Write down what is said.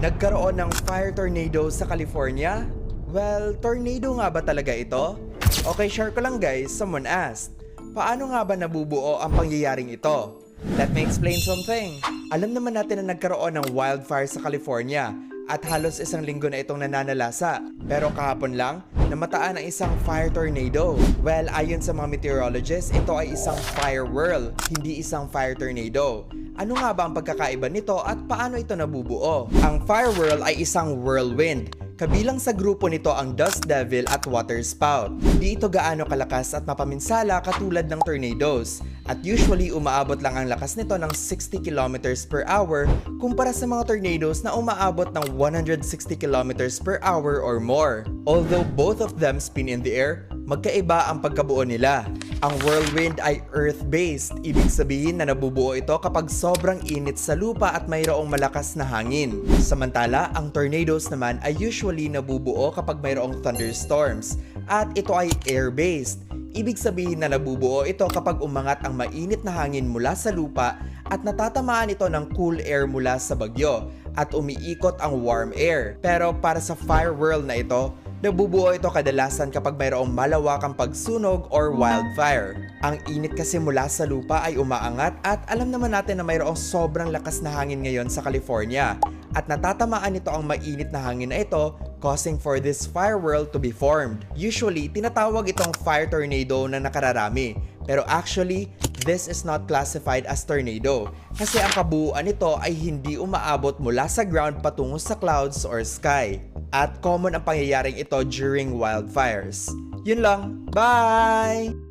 Nagkaroon ng fire tornado sa California? Well, tornado nga ba talaga ito? Okay, share ko lang guys, someone asked. Paano nga ba nabubuo ang pangyayaring ito? Let me explain something. Alam naman natin na nagkaroon ng wildfire sa California at halos isang linggo na itong nananalasa. Pero kahapon lang, namataan ang isang fire tornado. Well, ayon sa mga meteorologists, ito ay isang fire whirl, hindi isang fire tornado. Ano nga ba ang pagkakaiba nito at paano ito nabubuo? Ang fire whirl ay isang whirlwind. Kabilang sa grupo nito ang Dust Devil at Water Spout. Di ito gaano kalakas at mapaminsala katulad ng tornadoes. At usually umaabot lang ang lakas nito ng 60 km per hour kumpara sa mga tornadoes na umaabot ng 160 km per hour or more. Although both of them spin in the air, magkaiba ang pagkabuo nila. Ang whirlwind ay earth-based, ibig sabihin na nabubuo ito kapag sobrang init sa lupa at mayroong malakas na hangin. Samantala, ang tornadoes naman ay usually nabubuo kapag mayroong thunderstorms at ito ay air-based. Ibig sabihin na nabubuo ito kapag umangat ang mainit na hangin mula sa lupa at natatamaan ito ng cool air mula sa bagyo at umiikot ang warm air. Pero para sa fire whirl na ito, Nabubuo ito kadalasan kapag mayroong malawakang pagsunog or wildfire. Ang init kasi mula sa lupa ay umaangat at alam naman natin na mayroong sobrang lakas na hangin ngayon sa California. At natatamaan nito ang mainit na hangin na ito causing for this fire whirl to be formed. Usually, tinatawag itong fire tornado na nakararami. Pero actually, this is not classified as tornado kasi ang kabuuan nito ay hindi umaabot mula sa ground patungo sa clouds or sky. At common ang pangyayaring ito during wildfires. Yun lang. Bye!